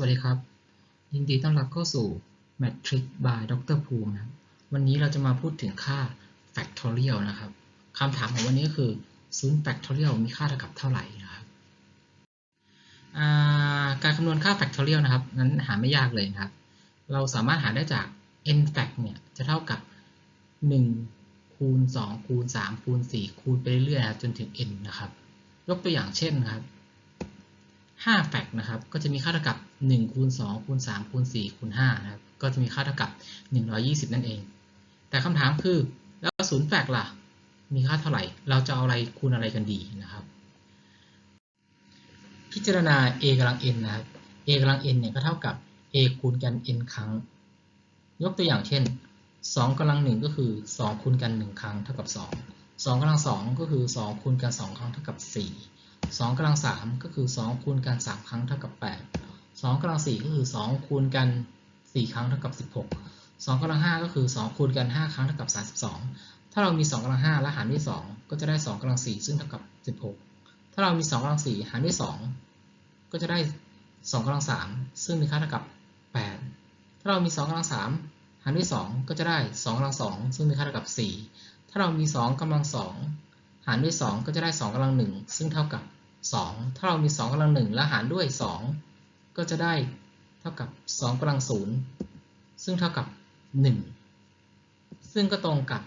วัสดีครับ ยินดีต้อนรับเข้าสู่ Matrix by ดรภูมินะครับวันนี้เราจะมาพูดถึงค่า factorial นะครับคำถามของวันนี้ก็คือ0 factorial มีค่าเท่ากับเท่าไหร่นะครับการคำนวณค่า factorial นะครับ นั้นหาไม่ยากเลยนะครับ เราสามารถหาได้จาก n fact เนี่ยจะเท่ากับ 1 คูณ 2 คูณ 3 คูณ 4 คูณไปเรื่อยๆจนถึง n นะครับ ยกตัวอย่างเช่นนะครับ 5แฟกต์นะครับ ก็จะมีค่าเท่ากับ1คูณ2คูณ3คูณ4คูณ5นะครับ ก็จะมีค่าเท่ากับ 120 นั่นเอง แต่คำถามคือ แล้ว0แฟกต์ล่ะ มีค่าเท่าไหร่ เราจะเอาอะไรคูณอะไรกันดีนะครับ พิจารณา a กำลัง n นะครับ a กำลัง n เนี่ยก็เท่ากับ a คูณกัน n ครั้ง ยกตัวอย่างเช่น 2กำลัง 1 ก็คือ 2 คูณกัน 1 ครั้งเท่ากับ 2 2กำลัง 2 ก็คือ 2 คูณกัน 2 ครั้งเท่ากับ 4 2กำลัง3ก็คือ 2 คูณกัน 3 ครั้งเท่ากับ 8 2กำลัง4ก็คือ 2 คูณกัน 4 ครั้งเท่ากับ 16 2กำลัง5ก็คือ 2 คูณกัน 5 ครั้งเท่ากับ 32 ถ้าเรามี 2กำลัง5และหารด้วย 2 ก็จะได้ 2กำลัง4ซึ่งเท่ากับ 16 ถ้าเรามี 2กำลัง4หารด้วย 2 ก็จะได้ 2กำลัง3ซึ่งมีค่าเท่ากับ 8 ถ้าเรามี 2กำลัง3หารด้วย 2 ก็จะได้ 2กำลัง2ซึ่งมีค่าเท่ากับ 4 ถ้าเรามี 2กำลัง2หารด้วย 2 ก็จะได้ 2กำลัง1ซึ่งเท่ากับ 2 ถ้าเรามี2กำลัง1และหารด้วย 2 ก็จะได้เท่ากับ2กำลัง0ซึ่งเท่ากับ 1 ซึ่งก็ตรงกับ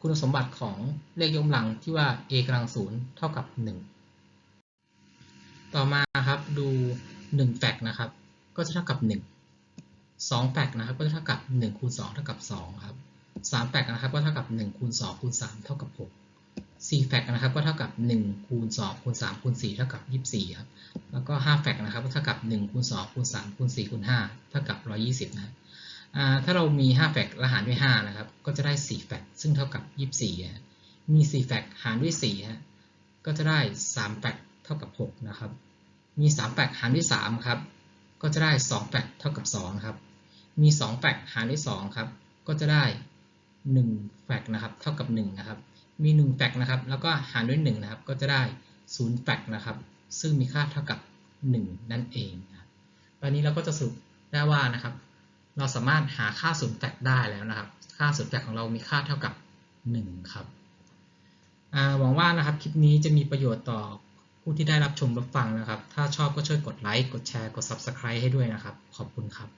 คุณสมบัติของเลขยกกำลังที่ว่า a กำลัง0เท่ากับ 1 ต่อมาครับดู 1 แฟกนะครับ ก็จะเท่ากับ 1 2 แฟกนะครับก็จะเท่ากับ1คูณ2เท่ากับ 2 ครับ3แฟกนะครับก็เท่ากับ1คูณ2คูณ3เท่ากับ 6 4แฟกต์นะครับก็เท่ากับ 1 คูณ 2 คูณ 3 คูณ 4 เท่ากับ 24 ครับ แล้วก็5แฟกต์นะครับก็เท่ากับ 1 คูณ 2 คูณ 3 คูณ 4 คูณ 5 เท่ากับ 120 นะถ้าเรามี 5 แฟกต์และหารด้วย 5 นะครับ ก็จะได้ 4 แฟกต์ซึ่งเท่ากับ 24 มี 4 แฟกต์หารด้วย 4 ฮะ ก็จะได้ 3 แฟกต์เท่ากับ 6 นะครับ มี 3 แฟกต์หารด้วย 3 ครับ ก็จะได้ 2 แฟกต์เท่ากับ 2 ครับ มี 2 แฟกต์หารด้วย 2 ครับ ก็จะได้ 1 แฟกนะครับ เท่ากับ 1 นะครับ มี1แฟกนะครับ แล้วก็หารด้วย1นะครับ ก็จะได้0แฟกนะครับ ซึ่งมีค่าเท่ากับ 1 นั่นเองนะตอนนี้เราก็จะสรุปได้ว่านะครับ เราสามารถหาค่า0แฟกได้แล้วนะครับ ค่า0แฟกของเรามีค่าเท่ากับ 1 ครับหวังว่านะครับคลิปนี้จะมีประโยชน์ต่อผู้ที่ได้รับชมรับฟังนะครับ ถ้าชอบก็ช่วยกดไลค์ กดแชร์ กด Subscribe ให้ด้วยนะครับ ขอบคุณครับ